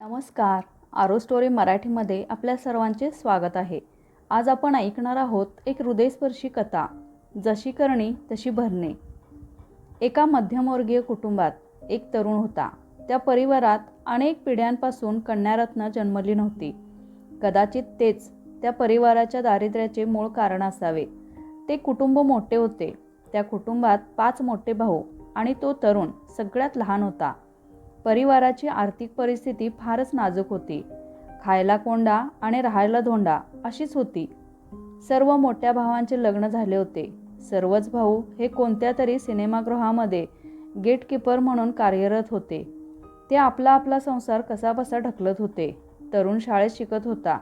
नमस्कार. आरो स्टोरी मराठीमध्ये आपल्या सर्वांचे स्वागत आहे. आज आपण ऐकणार आहोत एक हृदयस्पर्शी कथा जशी करणी तशी भरणे. एका मध्यमवर्गीय कुटुंबात एक तरुण होता. त्या परिवारात अनेक पिढ्यांपासून कन्यारत्न जन्मली नव्हती. कदाचित तेच त्या परिवाराच्या दारिद्र्याचे मूळ कारण असावे. ते कुटुंब मोठे होते. त्या कुटुंबात पाच मोठे भाऊ आणि तो तरुण सगळ्यात लहान होता. परिवाराची आर्थिक परिस्थिती फारच नाजूक होती. खायला कोंडा आणि राहायला धोंडा अशीच होती. सर्व मोठ्या भावांचे लग्न झाले होते. सर्वच भाऊ हे कोणत्या तरी सिनेमागृहामध्ये गेटकीपर म्हणून कार्यरत होते. ते आपला आपला संसार कसाबसा ढकलत होते. तरुण शाळेत शिकत होता.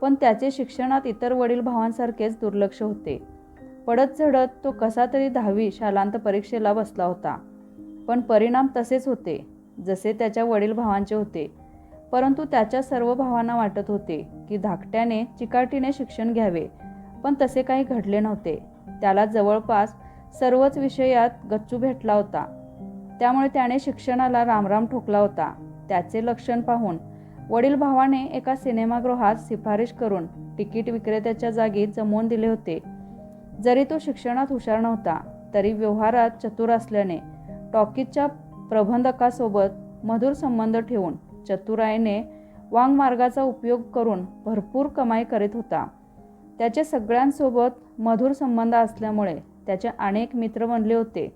पण त्याचे शिक्षणात इतर वडील भावांसारखेच दुर्लक्ष होते. पडत झडत तो कसा तरी दहावी शालांत परीक्षेला बसला होता. पण परिणाम तसेच होते. जसे त्याच्या वडील भावांचे होते. परंतु त्याच्या सर्व भावांना वाटत होते की धाकट्याने चिकाटीने शिक्षण घ्यावे पण तसे काही घडले नव्हते. त्याला जवळपास सर्वच विषयात गच्चू भेटला होता. त्यामुळे त्याने शिक्षणाला रामराम ठोकला होता. त्याचे लक्षण पाहून वडील भावाने एका सिनेमागृहात शिफारिश करून तिकीट विक्रेत्याच्या जागी जमवून दिले होते. जरी तो शिक्षणात हुशार नव्हता तरी व्यवहारात चतुर असल्याने टॉकीजच्या प्रबंधकासोबत मधुर संबंध ठेवून चतुरायने वांगमार्गाचा उपयोग करून भरपूर कमाई करीत होता. त्याचे सगळ्यांसोबत मधुर संबंध असल्यामुळे त्याचे अनेक मित्र बनले होते.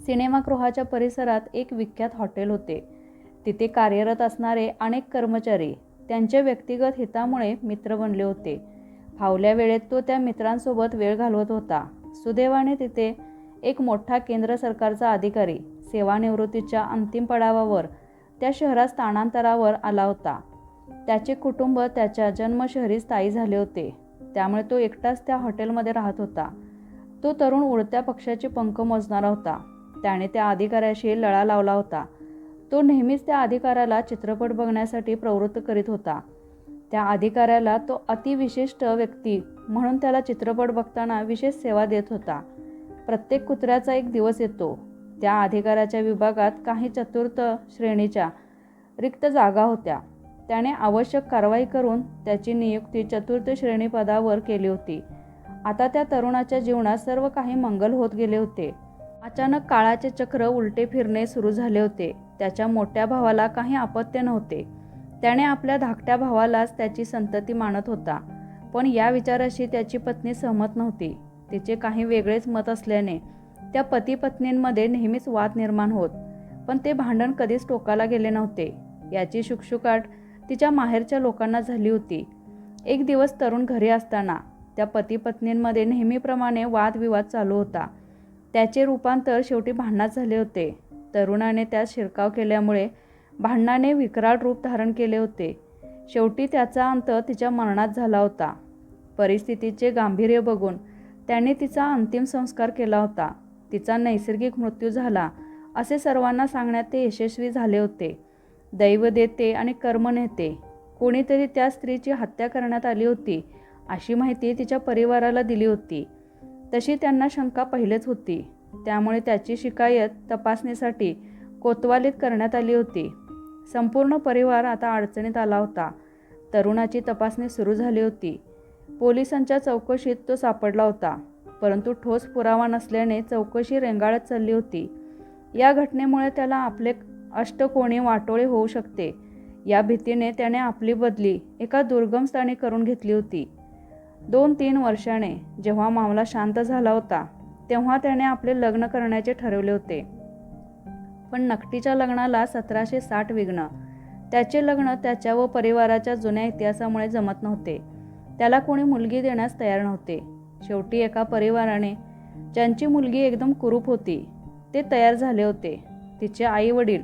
सिनेमागृहाच्या परिसरात एक विख्यात हॉटेल होते. तिथे कार्यरत असणारे अनेक कर्मचारी त्यांच्या व्यक्तिगत हितामुळे मित्र बनले होते. फावल्या वेळेत तो त्या मित्रांसोबत वेळ घालवत होता. सुदैवाने तिथे एक मोठा केंद्र सरकारचा अधिकारी सेवानिवृत्तीच्या अंतिम पडावावर त्या शहरात स्थानांतरावर आला होता. त्याचे कुटुंब त्याच्या जन्मशहरी स्थायी झाले होते. त्यामुळे तो एकटाच त्या हॉटेलमध्ये राहत होता. तो तरुण उडत्या पक्षाचे पंख मोजणारा होता. त्याने त्या अधिकाऱ्याशी लळा लावला होता. तो नेहमीच त्या अधिकाऱ्याला चित्रपट बघण्यासाठी प्रवृत्त करीत होता. त्या अधिकाऱ्याला तो अतिविशिष्ट व्यक्ती म्हणून त्याला चित्रपट बघताना विशेष सेवा देत होता. प्रत्येक कुत्र्याचा एक दिवस येतो. त्या अधिकाऱ्याच्या विभागात काही चतुर्थ श्रेणीच्या रिक्त जागा होत्या. त्याने आवश्यक कारवाई करून त्याची नियुक्ती चतुर्थ श्रेणी पदावर केली होती. आता त्या तरुणाच्या जीवनात सर्व काही मंगल होत गेले होते. अचानक काळाचे चक्र उलटे फिरणे सुरू झाले होते. त्याच्या मोठ्या भावाला काही अपत्य नव्हते. त्याने आपल्या धाकट्या भावालाच त्याची संतती मानत होता. पण या विचाराशी त्याची पत्नी सहमत नव्हती. तिचे काही वेगळेच मत असल्याने त्या पती पत्नींमध्ये नेहमीच वाद निर्माण होत पण ते भांडण कधीच टोकाला गेले नव्हते. याची शुकशुकाट तिच्या माहेरच्या लोकांना झाली होती. एक दिवस तरुण घरी असताना त्या पती पत्नींमध्ये नेहमीप्रमाणे वादविवाद चालू होता. त्याचे रूपांतर शेवटी भांडणात झाले होते. तरुणाने त्यात शिरकाव केल्यामुळे भांडणाने विकराळ रूप धारण केले होते. शेवटी त्याचा अंत तिच्या मरणात झाला होता. परिस्थितीचे गांभीर्य बघून त्याने तिचा अंतिम संस्कार केला होता. तिचा नैसर्गिक मृत्यू झाला असे सर्वांना सांगण्यात ते यशस्वी झाले होते. दैव देते आणि कर्म नेते. कोणीतरी त्या स्त्रीची हत्या करण्यात आली होती अशी माहिती तिच्या परिवाराला दिली होती. तशी त्यांना शंका पहिलेच होती. त्यामुळे त्याची शिकायत तपासणीसाठी कोतवालीत करण्यात आली होती. संपूर्ण परिवार आता अडचणीत आला होता. तरुणाची तपासणी सुरू झाली होती. पोलिसांच्या चौकशीत तो सापडला होता. परंतु ठोस पुरावा नसल्याने चौकशी रेंगाळत चालली होती. या घटनेमुळे त्याला आपले अष्टकोणी वाटोळे होऊ शकते. या भीतीने त्याने आपली बदली एका दुर्गम स्थानी करून घेतली होती. दोन तीन वर्षाने जेव्हा मामला शांत झाला होता तेव्हा त्याने आपले लग्न करण्याचे ठरवले होते. पण नकटीच्या लग्नाला सतराशे साठ विघ्न. त्याचे लग्न त्याच्या व परिवाराच्या जुन्या इतिहासामुळे जमत नव्हते. त्याला कोणी मुलगी देण्यास तयार नव्हते. शेवटी एका परिवाराने ज्यांची मुलगी एकदम कुरूप होती ते तयार झाले होते. तिचे आई वडील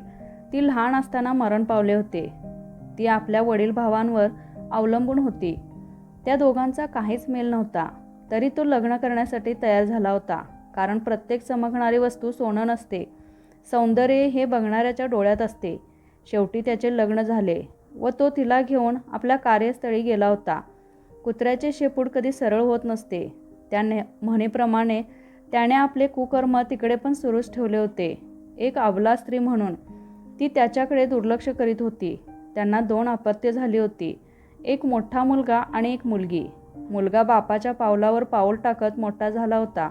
ती लहान असताना मरण पावले होते. ती आपल्या वडील भावांवर अवलंबून होती. त्या दोघांचा काहीच मेल नव्हता. तरी तो लग्न करण्यासाठी तयार झाला होता. कारण प्रत्येक चमकणारी वस्तू सोनं नसते. सौंदर्य हे बघणाऱ्याच्या डोळ्यात असते. शेवटी त्याचे लग्न झाले व तो तिला घेऊन आपल्या कार्यस्थळी गेला होता. कुत्र्याचे शेपूट कधी सरळ होत नसते. त्याने म्हणीप्रमाणे त्याने आपले कुकर्म तिकडे पण सुरूच ठेवले होते. एक आवला स्त्री म्हणून ती त्याच्याकडे दुर्लक्ष करीत होती. त्यांना दोन अपत्य झाली होती. एक मोठा मुलगा आणि एक मुलगी. मुलगा बापाच्या पावलावर पाऊल टाकत मोठा झाला होता.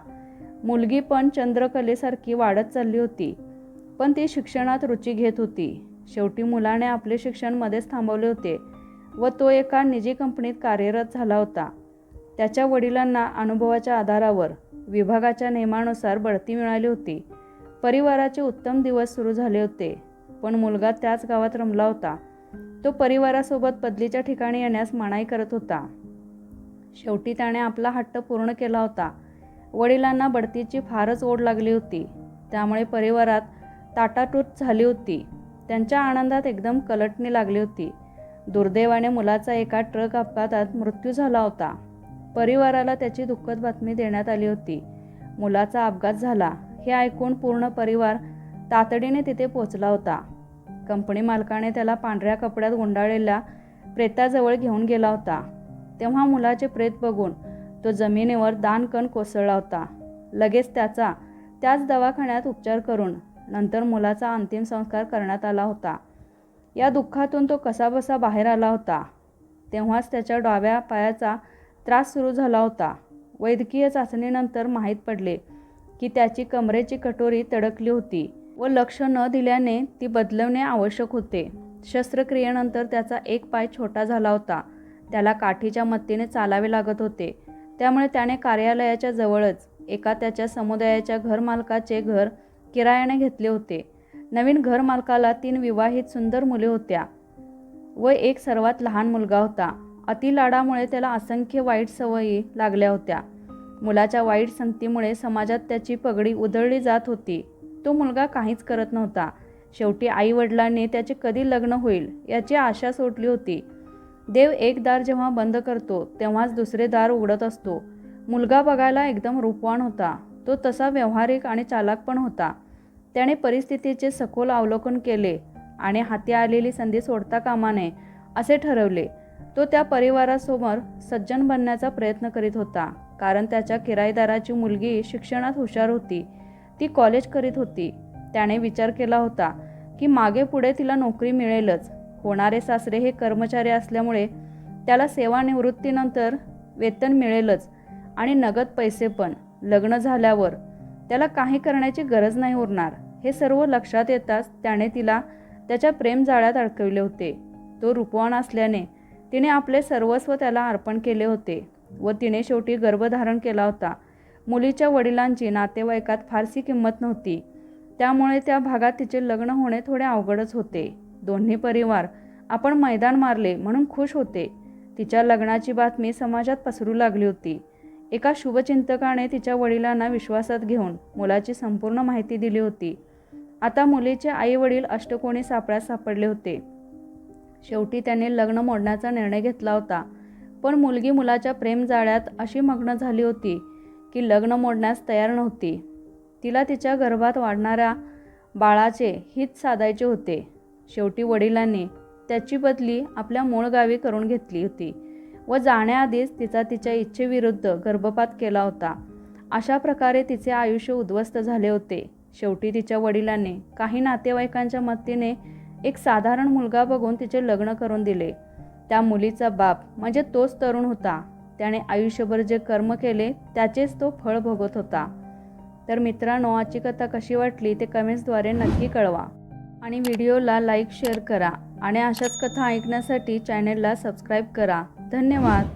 मुलगी पण चंद्रकलेसारखी वाढत चालली होती. पण ती शिक्षणात रुची घेत होती. शेवटी मुलाने आपले शिक्षण मध्येच थांबवले होते व तो एका निजी कंपनीत कार्यरत झाला होता. त्याच्या वडिलांना अनुभवाच्या आधारावर विभागाच्या नियमानुसार बढती मिळाली होती. परिवाराचे उत्तम दिवस सुरू झाले होते पण मुलगा त्याच गावात रमला होता. तो परिवारासोबत बदलीच्या ठिकाणी येण्यास मनाई करत होता. शेवटी त्याने आपला हट्ट पूर्ण केला होता. वडिलांना बढतीची फारच ओढ लागली होती. त्यामुळे परिवारात ताटातूट झाली होती. त्यांच्या आनंदात एकदम कलटणी लागली होती. दुर्दैवाने मुलाचा एका ट्रक अपघातात मृत्यू झाला होता. परिवाराला त्याची दुःखद बातमी देण्यात आली होती. मुलाचा अपघात झाला. हे ऐकून पूर्ण परिवार तातडीने तिथे पोचला होता. कंपनी मालकाने त्याला पांढऱ्या कपड्यात गुंडाळलेल्या प्रेताजवळ घेऊन गेला होता. तेव्हा मुलाचे प्रेत बघून तो जमिनीवर दानकण कोसळला होता. लगेच त्याचा त्याच दवाखान्यात उपचार करून नंतर मुलाचा अंतिम संस्कार करण्यात आला होता. या दुःखातून तो कसाबसा बाहेर आला होता. तेव्हाच त्याच्या डाव्या पायाचा त्रास सुरू झाला होता. वैद्यकीय चाचणीनंतर माहीत पडले की त्याची कमरेची कटोरी तडकली होती व लक्ष न दिल्याने ती बदलवणे आवश्यक होते. शस्त्रक्रियेनंतर त्याचा एक पाय छोटा झाला होता. त्याला काठीच्या मदतीने चालावे लागत होते. त्यामुळे त्याने कार्यालयाच्या जवळच एका त्याच्या समुदायाच्या घरमालकाचे घर किरायाने घेतले होते. नवीन घरमालकाला तीन विवाहित सुंदर मुले होत्या व एक सर्वात लहान मुलगा होता. अतिलाडामुळे त्याला असंख्य वाईट सवयी लागल्या होत्या. मुलाच्या वाईट संगतीमुळे समाजात त्याची पगडी उधळली जात होती. तो मुलगा काहीच करत नव्हता. शेवटी आई वडिलांनी त्याचे कधी लग्न होईल याची आशा सोडली होती. देव एक दार जेव्हा बंद करतो तेव्हाच दुसरे दार उघडत असतो. मुलगा बघायला एकदम रूपवान होता. तो तसा व्यवहारिक आणि चालाक पण होता. त्याने परिस्थितीचे सखोल अवलोकन केले आणि हाती आलेली संधी सोडता कामा नये असे ठरवले. तो त्या परिवारासमोर सज्जन बनण्याचा प्रयत्न करीत होता. कारण त्याच्या किरायदाराची मुलगी शिक्षणात हुशार होती. ती कॉलेज करीत होती. त्याने विचार केला होता की मागे पुढे तिला नोकरी मिळेलच. होणारे सासरे हे कर्मचारी असल्यामुळे त्याला सेवानिवृत्तीनंतर वेतन मिळेलच आणि नगद पैसे पण. लग्न झाल्यावर त्याला काही करण्याची गरज नाही उरणार. हे सर्व लक्षात येताच त्याने तिला त्याच्या प्रेमजाळ्यात अडकविले होते. तो रूपवान असल्याने तिने आपले सर्वस्व त्याला अर्पण केले होते व तिने शेवटी गर्भधारण केला होता. मुलीच्या वडिलांची नातेवाईकात फारशी किंमत नव्हती. त्यामुळे त्या भागात तिचे लग्न होणे थोडे अवघडच होते. दोन्ही परिवार आपण मैदान मारले म्हणून खुश होते. तिच्या लग्नाची बातमी समाजात पसरू लागली होती. एका शुभचिंतकाने तिच्या वडिलांना विश्वासात घेऊन मुलाची संपूर्ण माहिती दिली होती. आता मुलीचे आई वडील अष्टकोणी सापळ्यात सापडले होते. शेवटी त्याने लग्न मोडण्याचा निर्णय घेतला होता. पण मुलगी मुलाच्या प्रेमजाळ्यात अशी मग्न झाली होती की लग्न मोडण्यास तयार नव्हती. तिला तिच्या गर्भात वाढणाऱ्या बाळाचे हित साधायचे होते. शेवटी वडिलांनी त्याची बदली आपल्या मूळ गावी करून घेतली होती व जाण्याआधीच तिचा तिच्या इच्छेविरुद्ध गर्भपात केला होता. अशा प्रकारे तिचे आयुष्य उद्ध्वस्त झाले होते. शेवटी तिच्या वडिलांनी काही नातेवाईकांच्या मदतीने एक साधारण मुलगा बघून तिचे लग्न करून दिले. त्या मुलीचा बाप म्हणजे तोच तरुण होता. त्याने आयुष्यभर जे कर्म केले त्याचेच तो फळ भोगत होता. तर मित्रांनो आजची कथा कशी वाटली ते कमेंट्सद्वारे नक्की कळवा. आणि व्हिडिओला लाईक शेअर करा. आणि अशाच कथा ऐकण्यासाठी चॅनेलला सबस्क्राईब करा. धन्यवाद.